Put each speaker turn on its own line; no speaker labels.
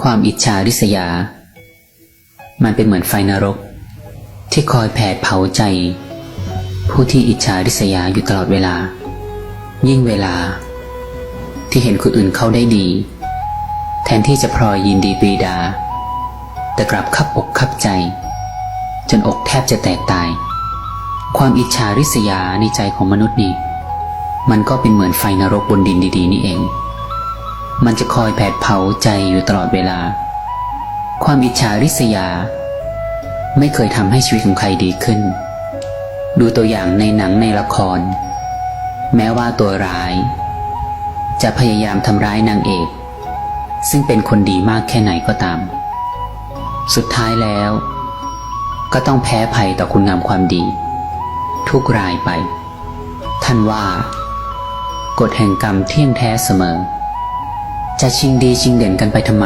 ความอิจฉาริษยา มันเป็นเหมือนไฟนรก ที่คอยแผดเผาใจ ผู้ที่อิจฉาริษยาอยู่ตลอดเวลา ยิ่งเวลา ที่เห็นคนอื่นเขาได้ดี แทนที่จะพลอยยินดีปรีดา แต่กลับคับอกคับใจ จนอกแทบจะแตกตาย ความอิจฉาริษยาในใจของมนุษย์นี่ มันก็เป็นเหมือนไฟนรกบนดินดี ๆ นี่เอง มันจะคอยแผดเผาใจอยู่ตลอดเวลา ความอิจฉาริษยา ไม่เคยทำให้ชีวิตของใครดีขึ้น ดูตัวอย่างในหนังในละคร แม้ว่าตัวร้าย จะพยายามทำร้ายนางเอก ซึ่งเป็นคนดีมากแค่ไหนก็ตาม สุดท้ายแล้ว ก็ต้องแพ้ภัยต่อคุณงามความดี ทุกรายไป ท่านว่ากฎแห่งกรรมเที่ยงแท้เสมอ จะชิงดีชิงเด่นกันไปทำไม